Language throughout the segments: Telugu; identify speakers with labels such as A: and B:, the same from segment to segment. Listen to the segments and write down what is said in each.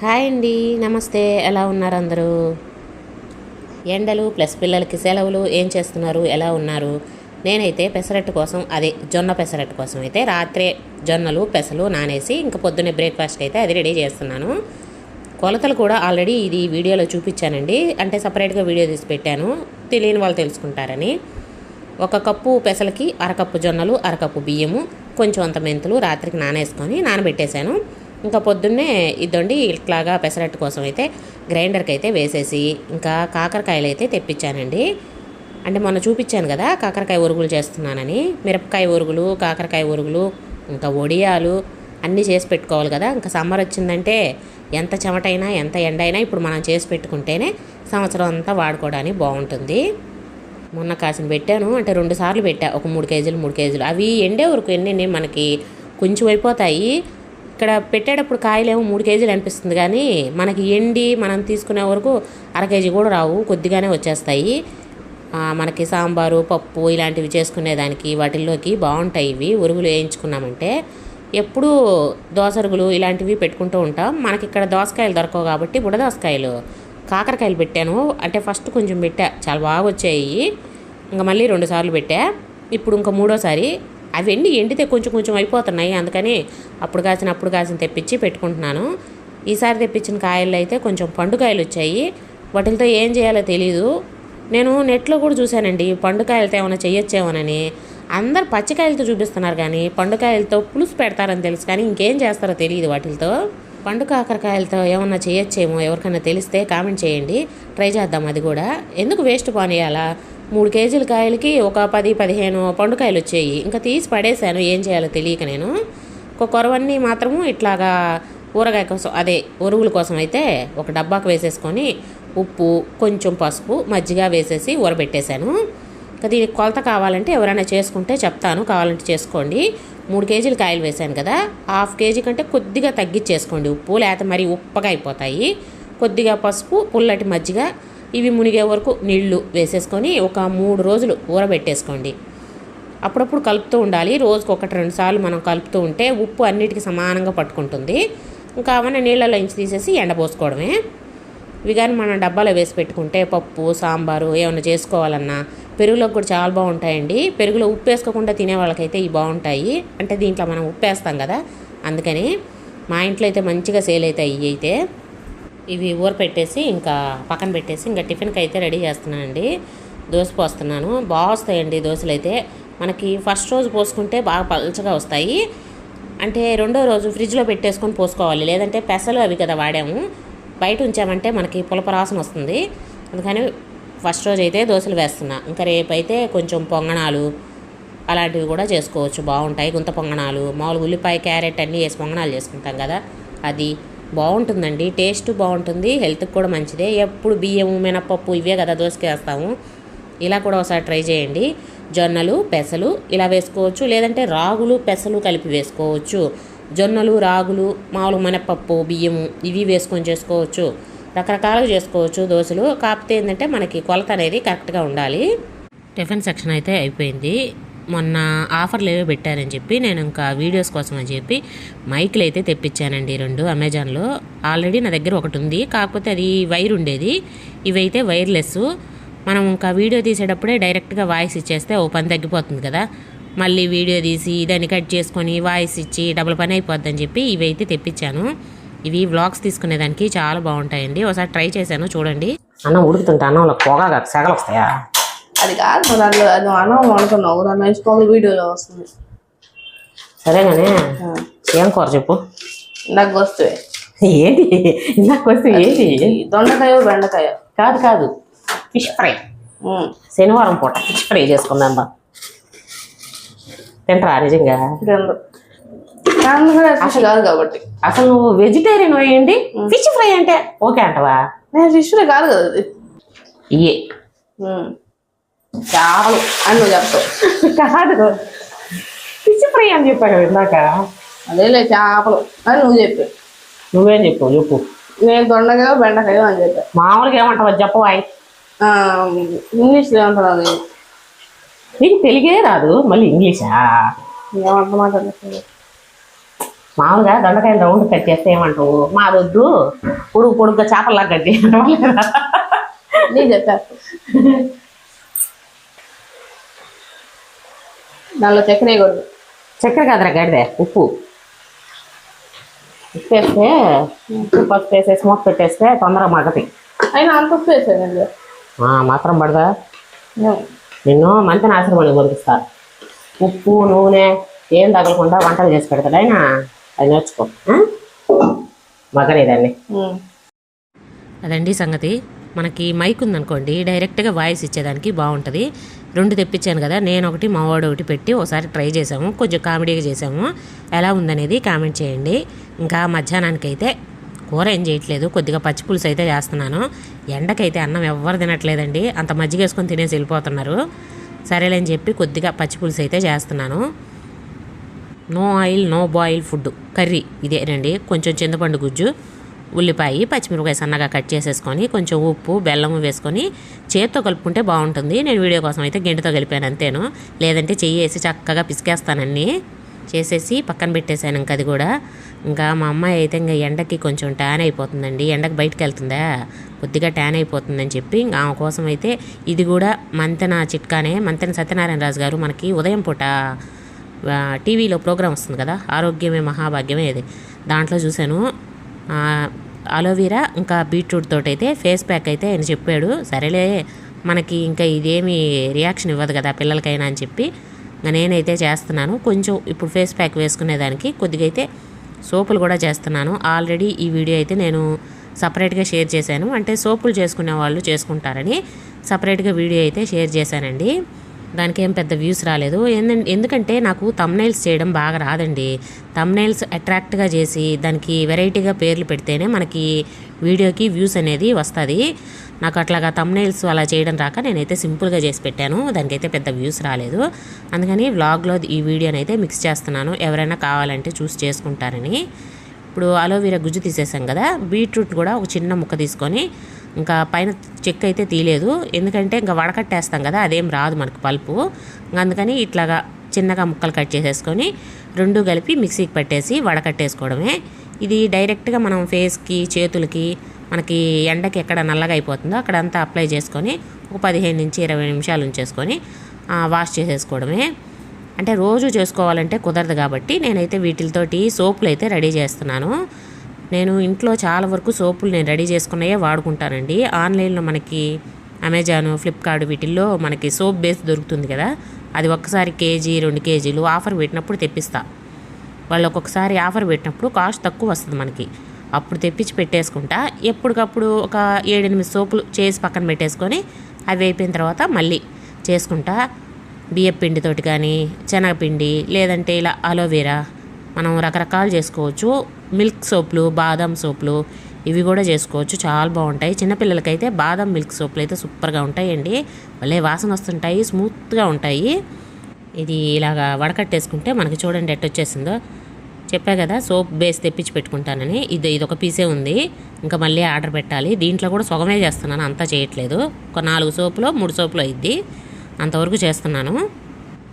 A: హాయ్ అండి నమస్తే. ఎలా ఉన్నారు అందరూ? ఎండలు ప్లస్ పిల్లలకి సెలవులు ఏం చేస్తున్నారు? ఎలా ఉన్నారు? నేనైతే పెసరట్టు కోసం అదే జొన్న పెసరట్టు కోసం అయితే రాత్రే జొన్నలు పెసలు నానేసి ఇంకా పొద్దున్నే బ్రేక్ఫాస్ట్కి అయితే అది రెడీ చేస్తున్నాను. కొలతలు కూడా ఆల్రెడీ ఇది వీడియోలో చూపించానండి. అంటే సపరేట్గా వీడియో తీసి పెట్టాను. తెలియని వాళ్ళు తెలుసుకుంటారని. ఒక కప్పు పెసలకి అరకప్పు జొన్నలు అరకప్పు బియ్యము కొంచెం అంత మెంతులు రాత్రికి నానేసుకొని నానబెట్టేశాను. ఇంకా పొద్దున్నే ఇద్దండి ఇట్లాగా పెసరట్టు కోసం అయితే గ్రైండర్కి అయితే వేసేసి ఇంకా కాకరకాయలు అయితే తెప్పించానండి. అంటే మొన్న చూపించాను కదా కాకరకాయ ఉరుగులు చేస్తున్నానని. మిరపకాయ ఉరుగులు కాకరకాయ ఉరుగులు ఇంకా వడియాలు అన్నీ చేసి పెట్టుకోవాలి కదా. ఇంకా సమ్మర్ వచ్చిందంటే ఎంత చెమటైనా ఎంత ఎండ అయినా ఇప్పుడు మనం చేసి పెట్టుకుంటేనే సంవత్సరం అంతా వాడుకోవడానికి బాగుంటుంది. మొన్న కాసిన పెట్టాను అంటే రెండు సార్లు పెట్టా. ఒక మూడు కేజీలు మూడు కేజీలు. అవి ఎండే వరకు ఎన్ని మనకి కొంచెం అయిపోతాయి. ఇక్కడ పెట్టేటప్పుడు కాయలేమో మూడు కేజీలు అనిపిస్తుంది కానీ మనకి ఎండి మనం తీసుకునే వరకు అర కేజీ కూడా రావు కొద్దిగానే వచ్చేస్తాయి. మనకి సాంబారు పప్పు ఇలాంటివి చేసుకునేదానికి వాటిల్లోకి బాగుంటాయి ఇవి. ఉరుగులు వేయించుకున్నామంటే ఎప్పుడూ దోసరుగులు ఇలాంటివి పెట్టుకుంటూ ఉంటాం. మనకి ఇక్కడ దోసకాయలు దొరకవు కాబట్టి బుడ దోసకాయలు. కాకరకాయలు పెట్టాను. అంటే ఫస్ట్ కొంచెం పెట్టా. చాలా బాగా వచ్చాయి. ఇంకా మళ్ళీ రెండు సార్లు పెట్టా. ఇప్పుడు ఇంకా మూడోసారి అవి ఎండి ఎండితే కొంచెం కొంచెం అయిపోతున్నాయి. అందుకని అప్పుడు కాసిన అప్పుడు కాసిన తెప్పించి పెట్టుకుంటున్నాను. ఈసారి తెప్పించిన కాయలు అయితే కొంచెం పండుకాయలు వచ్చాయి. వాటితో ఏం చేయాలో తెలియదు నేను నెట్లో కూడా చూశానండి పండుకాయలతో ఏమైనా చేయొచ్చేమోనని అందరు పచ్చికాయలతో చూపిస్తున్నారు కానీ పండుకాయలతో పులుసు పెడతారని తెలుసు కానీ ఇంకేం చేస్తారో తెలియదు వాటితో పండు కాకరకాయలతో ఏమన్నా చేయొచ్చేమో ఎవరికైనా తెలిస్తే కామెంట్ చేయండి. ట్రై చేద్దాం అది కూడా. ఎందుకు వేస్ట్ పానీయాలా? మూడు కేజీల కాయలకి ఒక పది పదిహేను పండుకాయలు వచ్చాయి. ఇంకా తీసి పడేశాను. ఏం చేయాలో తెలియక నేను. ఒక కొరవన్నీ మాత్రము ఇట్లాగా ఊరగాయ కోసం అదే ఉరుగుల కోసం అయితే ఒక డబ్బాకు వేసేసుకొని ఉప్పు కొంచెం పసుపు మజ్జిగ వేసేసి ఊరబెట్టేశాను. ఇంకా దీనికి కొలత కావాలంటే ఎవరైనా చేసుకుంటే చెప్తాను. కావాలంటే చేసుకోండి. మూడు కేజీలు కాయలు వేసాను కదా. హాఫ్ కేజీ కంటే కొద్దిగా తగ్గించేసుకోండి ఉప్పు లేకపోతే మరి ఉప్పగా అయిపోతాయి. కొద్దిగా పసుపు పుల్లటి మజ్జిగ ఇవి మునిగే వరకు నీళ్ళు వేసేసుకొని ఒక మూడు రోజులు ఊరబెట్టేసుకోండి. అప్పుడప్పుడు కలుపుతూ ఉండాలి. రోజుకు ఒకటి రెండు సార్లు మనం కలుపుతూ ఉంటే ఉప్పు అన్నిటికీ సమానంగా పట్టుకుంటుంది. ఇంకా అవన్నీ నీళ్ళలో ఇంచి తీసేసి ఎండపోసుకోవడమే ఇవి కానీ మనం డబ్బాలో వేసి పెట్టుకుంటే పప్పు సాంబారు ఏమైనా చేసుకోవాలన్నా పెరుగులో కూడా చాలా బాగుంటాయండి. పెరుగులో ఉప్పు వేసుకోకుండా తినే వాళ్ళకైతే ఇవి బాగుంటాయి. అంటే దీంట్లో మనం ఉప్పు వేస్తాం కదా అందుకని మా ఇంట్లో అయితే మంచిగా సేల్ అవుతాయి ఇవి అయితే. ఇవి ఊర పెట్టేసి ఇంకా పక్కన పెట్టేసి ఇంకా టిఫిన్కి అయితే రెడీ చేస్తున్నానండి. దోశ పోస్తున్నాను. బాగా వస్తాయండి దోశలు అయితే. మనకి ఫస్ట్ రోజు పోసుకుంటే బాగా పల్చగా వస్తాయి. అంటే రెండో రోజు ఫ్రిడ్జ్లో పెట్టేసుకొని పోసుకోవాలి. లేదంటే పెసలు అవి కదా వాడాము. బయట ఉంచామంటే మనకి పులపరాసం వస్తుంది. అందుకని ఫస్ట్ రోజు అయితే దోశలు వేస్తున్నా. ఇంకా రేపు అయితే కొంచెం పొంగణాలు అలాంటివి కూడా చేసుకోవచ్చు. బాగుంటాయి. గుంత పొంగణాలు మామూలు ఉల్లిపాయ క్యారెట్ అన్నీ వేసి పొంగణాలు చేసుకుంటాం కదా. అది బాగుంటుందండి. టేస్ట్ బాగుంటుంది. హెల్త్కి కూడా మంచిదే. ఎప్పుడు బియ్యము మినపప్పు ఇవే కదా దోసుకేస్తాము. వేస్తాము ఇలా కూడా ఒకసారి ట్రై చేయండి. జొన్నలు పెసలు ఇలా వేసుకోవచ్చు. లేదంటే రాగులు పెసలు కలిపి వేసుకోవచ్చు. జొన్నలు రాగులు మామూలు మినపప్పు బియ్యము ఇవి వేసుకొని చేసుకోవచ్చు. రకరకాలుగా చేసుకోవచ్చు దోశలు. కాకపోతే ఏంటంటే మనకి కొలత అనేది కరెక్ట్గా ఉండాలి. టిఫిన్ సెక్షన్ అయితే అయిపోయింది. మొన్న ఆఫర్లు ఏవో పెట్టారని చెప్పి నేను ఇంకా వీడియోస్ కోసం అని చెప్పి మైకులు అయితే తెప్పించానండి రెండు అమెజాన్లో. ఆల్రెడీ నా దగ్గర ఒకటి ఉంది. కాకపోతే అది వైర్ ఉండేది. ఇవైతే వైర్లెస్ మనం ఇంకా వీడియో తీసేటప్పుడే డైరెక్ట్గా వాయిస్ ఇచ్చేస్తే ఓ పని తగ్గిపోతుంది కదా. మళ్ళీ వీడియో తీసి దాన్ని కట్ చేసుకొని వాయిస్ ఇచ్చి డబుల్ పని అయిపోద్దని చెప్పి ఇవి అయితే తెప్పించాను. ఇవి వ్లాగ్స్ తీసుకునేదానికి చాలా బాగుంటాయండి. ఒకసారి ట్రై చేశాను చూడండి. అన్నం ఉడుకుతుంటే అన్నంలో పొగగా సెగలు వస్తాయా?
B: అది కాదు మరి అందులో అది నువ్వు అన్నం వండుతున్నావు దాన్ని వేసుకోవాలి వీడియోలో వస్తుంది.
A: సరే కానీ ఏం కూర చెప్పు?
B: నాకు వస్తే
A: ఏంటి నాకు వస్తే ఏంటి
B: దొండకాయ బెండకాయ.
A: కాదు కాదు. Fish fry. శనివారం పూట ఫిష్ ఫ్రై చేసుకుందాం బా. తింటారా నిజంగా?
B: ఫిష్ కాదు కాబట్టి.
A: అసలు నువ్వు వెజిటేరియన్ అయ్యండి ఫిష్ ఫ్రై అంటే ఓకే అంటవా?
B: నేను ఫిష్ కాదు కదా అది.
A: ఇయే చాలు
B: అని నువ్వు చెప్తావు.
A: కాదు. ఫిష్ ఫ్రై అని చెప్పా కదా ఇందాక.
B: అదేలే చేపలు అని నువ్వు చెప్పు.
A: నువ్వేం చెప్పు చెప్పు.
B: నేను దొండకాయ బెండకాయ అని చెప్పా.
A: మామూలుగా ఏమంటావా? చెప్పవాయి
B: ఇంగ్లీష్లో ఏమంటాను అది?
A: నీకు తెలుగే రాదు. మళ్ళీ ఇంగ్లీషా?
B: ఏమంట మాట్లాడుతుంది
A: మామూలుగా దొండకాయలు రౌండ్ కట్ చేస్తే ఏమంటావు? మాదొద్దు. పొడుగు పొడుగ్గా చేపల్లాగా కట్ చేయడం
B: నేను చెప్పాను దానిలో చక్కెర వేయకూడదు.
A: చక్కెర కాదురా గడిదే ఉప్పు. ఉప్పు వేస్తే ఉప్పు పసుపు వేసేసి మూత పెట్టేస్తే తొందరగా మగతి
B: అయినా అంత ఉప్పు వేసేదండి
A: మాత్రం పడదా? నిన్ను మంచి ఆశ్రమానికి పంపిస్తా. ఉప్పు నూనె ఏం తగలకుండా వంటలు చేసి పెడతాడు ఆయన అది నేర్చుకో. మగనేదాన్ని అదండి సంగతి. మనకి మైక్ ఉందనుకోండి డైరెక్ట్గా వాయిస్ ఇచ్చేదానికి బాగుంటుంది. రెండు తెప్పించాను కదా నేను ఒకటి మా వాడు ఒకటి పెట్టి ఒకసారి ట్రై చేసాము కొంచెం కామెడీగా చేసాము. ఎలా ఉందనేది కామెంట్ చేయండి. ఇంకా మధ్యాహ్నానికి అయితే కూర ఏం చేయట్లేదు కొద్దిగా పచ్చి పులుసు అయితే చేస్తున్నాను. ఎండకైతే అన్నం ఎవ్వరు తినట్లేదండి అంత మజ్జిగ వేసుకొని తినేసి వెళ్ళిపోతున్నారు. సరేలేని చెప్పి కొద్దిగా పచ్చిపులుసు అయితే చేస్తున్నాను. No oil no boil food curry ఇదేనండి. కొంచెం చింతపండు గుజ్జు ఉల్లిపాయ పచ్చిమిరపకాయ సన్నగా కట్ చేసేసుకొని కొంచెం ఉప్పు బెల్లం వేసుకొని చేత్తో కలుపుకుంటే బాగుంటుంది. నేను వీడియో కోసం అయితే గెంటితో కలిపాను అంతేను. లేదంటే చెయ్యి వేసి చక్కగా పిసికేస్తానన్నీ చేసేసి పక్కన పెట్టేశాను ఇంకా అది కూడా. ఇంకా మా అమ్మాయి అయితే ఇంకా ఎండకి కొంచెం ట్యాన్ అయిపోతుందండి. ఎండకి బయటకు వెళ్తుందా? కొద్దిగా ట్యాన్ అయిపోతుందని చెప్పి ఇంకా ఆమె కోసం అయితే ఇది కూడా మంతెన చిట్కానే. మంతెన సత్యనారాయణ రాజు గారు మనకి ఉదయం పూట టీవీలో ప్రోగ్రామ్ వస్తుంది కదా? ఆరోగ్యమే మహాభాగ్యమే ఇది. దాంట్లో చూశాను. అలోవీరా ఇంకా బీట్రూట్ తోటి అయితే ఫేస్ ప్యాక్ అయితే ఆయన చెప్పాడు. సరేలే మనకి ఇంకా ఇదేమి రియాక్షన్ ఇవ్వదు కదా పిల్లలకైనా అని చెప్పి నేనైతే చేస్తున్నాను. కొంచెం ఇప్పుడు ఫేస్ ప్యాక్ వేసుకునేదానికి కొద్దిగా అయితే సోపులు కూడా చేస్తున్నాను. ఆల్రెడీ ఈ వీడియో అయితే నేను సపరేట్గా షేర్ చేశాను. అంటే సోపులు చేసుకునే వాళ్ళు చేసుకుంటారని సపరేట్గా వీడియో అయితే షేర్ చేశానండి. దానికి ఏం పెద్ద వ్యూస్ రాలేదు. ఎందుకంటే నాకు తమ్నైల్స్ చేయడం బాగా రాదండి. తమ్నైల్స్ అట్రాక్ట్గా చేసి దానికి వెరైటీగా పేర్లు పెడితేనే మనకి వీడియోకి వ్యూస్ అనేది వస్తుంది. నాకు అట్లాగా తమ్నైల్స్ అలా చేయడం రాక నేనైతే సింపుల్గా చేసి పెట్టాను. దానికైతే పెద్ద వ్యూస్ రాలేదు. అందుకని వ్లాగ్లో ఈ వీడియోని అయితే మిక్స్ చేస్తున్నాను. ఎవరైనా కావాలంటే చూసి చేసుకుంటారని. ఇప్పుడు అలోవీరా గుజ్జు తీసేసాం కదా. బీట్రూట్ కూడా ఒక చిన్న ముక్క తీసుకొని ఇంకా పైన చెక్ అయితే తీయలేదు. ఎందుకంటే ఇంకా వడకట్టేస్తాం కదా అదేం రాదు మనకు పల్పు. ఇంకా అందుకని ఇట్లాగా చిన్నగా ముక్కలు కట్ చేసేసుకొని రెండు కలిపి మిక్సీకి పట్టేసి వడకట్టేసుకోవడమే. ఇది డైరెక్ట్గా మనం ఫేస్కి చేతులకి మనకి ఎండకి ఎక్కడ నల్లగా అయిపోతుందో అక్కడంతా అప్లై చేసుకొని ఒక పదిహేను నుంచి ఇరవై నిమిషాలు ఉంచేసుకొని వాష్ చేసేసుకోవడమే. అంటే రోజు చేసుకోవాలంటే కుదరదు కాబట్టి నేనైతే వీటితోటి సోపులు అయితే రెడీ చేస్తున్నాను. నేను ఇంట్లో చాలా వరకు సోపులు నేను రెడీ చేసుకున్నాయే వాడుకుంటానండి. ఆన్లైన్లో మనకి అమెజాన్ ఫ్లిప్కార్ట్ వీటిల్లో మనకి సోప్ బేస్ దొరుకుతుంది కదా. అది ఒక్కసారి కేజీ రెండు కేజీలు ఆఫర్ పెట్టినప్పుడు తెప్పిస్తా. వాళ్ళు ఒక్కొక్కసారి ఆఫర్ పెట్టినప్పుడు కాస్ట్ తక్కువ వస్తుంది మనకి. అప్పుడు తెప్పించి పెట్టేసుకుంటా. ఎప్పటికప్పుడు ఒక ఏడెనిమిది సోపులు చేసి పక్కన పెట్టేసుకొని అవి అయిపోయిన తర్వాత మళ్ళీ చేసుకుంటా. బియ్యపిండితోటి కానీ శనగపిండి లేదంటే ఇలా అలోవెరా మనం రకరకాలు చేసుకోవచ్చు. మిల్క్ సోప్లు బాదం సోప్లు ఇవి కూడా చేసుకోవచ్చు. చాలా బాగుంటాయి. చిన్నపిల్లలకైతే బాదం మిల్క్ సోపులు అయితే సూపర్గా ఉంటాయండి. భలే వాసన వస్తుంటాయి. స్మూత్గా ఉంటాయి. ఇది ఇలాగా వడకట్టేసుకుంటే మనకి చూడండి ఎట్ట వచ్చేసిందో. చెప్పా కదా సోప్ బేస్ తెప్పించి పెట్టుకుంటానని. ఇది ఇది ఒక పీసే ఉంది. ఇంకా మళ్ళీ ఆర్డర్ పెట్టాలి. దీంట్లో కూడా సుగమే చేస్తున్నాను. అంతా చేయట్లేదు. ఒక నాలుగు సోపులో మూడు సోపులో ఇది అంతవరకు చేస్తున్నాను.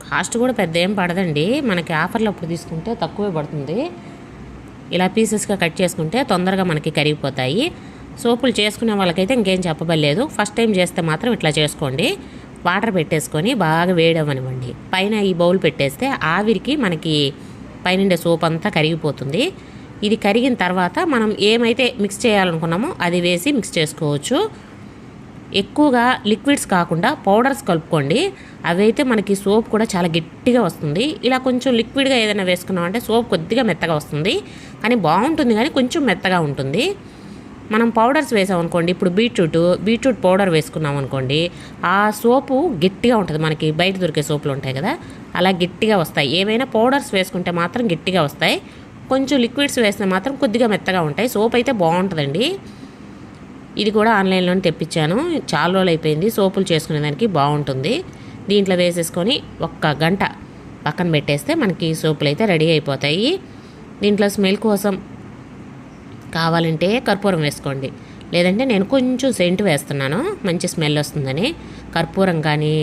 A: కాస్ట్ కూడా పెద్ద ఏం పడదండి. మనకి ఆఫర్లో అప్పుడు తీసుకుంటే తక్కువే పడుతుంది. ఇలా పీసెస్గా కట్ చేసుకుంటే తొందరగా మనకి కరిగిపోతాయి. సోపులు చేసుకునే వాళ్ళకైతే ఇంకేం చెప్పబడలేదు. ఫస్ట్ టైం చేస్తే మాత్రం ఇట్లా చేసుకోండి. వాటర్ పెట్టేసుకొని బాగా వేడవనివ్వండి పైన ఈ బౌల్ పెట్టేస్తే ఆవిరికి మనకి పైనుండే సోప్ అంతా కరిగిపోతుంది. ఇది కరిగిన తర్వాత మనం ఏమైతే మిక్స్ చేయాలనుకున్నామో అది వేసి మిక్స్ చేసుకోవచ్చు. ఎక్కువగా లిక్విడ్స్ కాకుండా పౌడర్స్ కలుపుకోండి. అవైతే మనకి సోప్ కూడా చాలా గట్టిగా వస్తుంది. ఇలా కొంచెం లిక్విడ్గా ఏదైనా వేసుకున్నామంటే సోప్ కొద్దిగా మెత్తగా వస్తుంది. కానీ బాగుంటుంది కానీ కొంచెం మెత్తగా ఉంటుంది. మనం పౌడర్స్ వేసాం అనుకోండి. ఇప్పుడు బీట్రూట్ బీట్రూట్ పౌడర్ వేసుకున్నాం అనుకోండి. ఆ సోపు గట్టిగా ఉంటుంది. మనకి బయట దొరికే సోపులు ఉంటాయి కదా. అలా గట్టిగా వస్తాయి. ఏమైనా పౌడర్స్ వేసుకుంటే మాత్రం గట్టిగా వస్తాయి. కొంచెం లిక్విడ్స్ వేస్తే మాత్రం కొద్దిగా మెత్తగా ఉంటాయి. సోప్ అయితే బాగుంటుందండి. ఇది కూడా ఆన్లైన్లోనే తెప్పించాను. చాలా రోజులు అయిపోయింది. సోపులు చేసుకునేదానికి బాగుంటుంది. దీంట్లో వేసేసుకొని ఒక్క గంట పక్కన పెట్టేస్తే మనకి సోపులు అయితే రెడీ అయిపోతాయి. దీంట్లో స్మెల్ కోసం కావాలంటే కర్పూరం వేసుకోండి. లేదంటే నేను కొంచెం సెంట్ వేస్తున్నాను. మంచి స్మెల్ వస్తుందని. కర్పూరం కానీ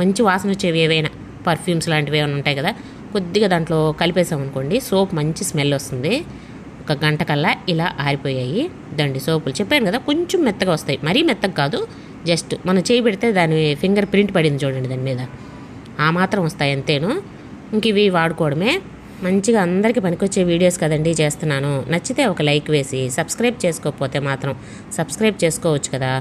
A: మంచి వాసన వచ్చేవి ఏవైనా పర్ఫ్యూమ్స్ లాంటివి ఏమైనా ఉంటాయి కదా కొద్దిగా దాంట్లో కలిపేసాం అనుకోండి సోప్ మంచి స్మెల్ వస్తుంది. ఒక గంట కల్లా ఇలా ఆరిపోయాయి. దండి సోపులు చెప్పాను కదా కొంచెం మెత్తగా వస్తాయి. మరీ మెత్తగా కాదు జస్ట్ మనం చేయి పెడితే దాని ఫింగర్ ప్రింట్ పడింది చూడండి దాని మీద. ఆ మాత్రం వస్తాయి అంతేను. ఇంక ఇవి వాడుకోవడమే. మంచిగా అందరికీ పనికొచ్చే వీడియోస్ కదండి చేస్తున్నాను. నచ్చితే ఒక లైక్ వేసి సబ్స్క్రైబ్ చేసుకోకపోతే మాత్రం సబ్స్క్రైబ్ చేసుకోవచ్చు కదా.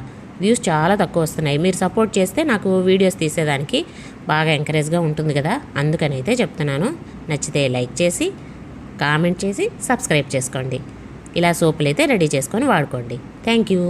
A: వ్యూస్ చాలా తక్కువ వస్తున్నాయి. మీరు సపోర్ట్ చేస్తే నాకు వీడియోస్ తీసేదానికి బాగా ఎంకరేజ్గా ఉంటుంది కదా. అందుకని అయితే చెప్తున్నాను. నచ్చితే లైక్ చేసి కామెంట్ చేసి సబ్స్క్రైబ్ చేసుకోండి. ఇలా సోపులు అయితే రెడీ చేసుకొని వాడుకోండి. Thank you.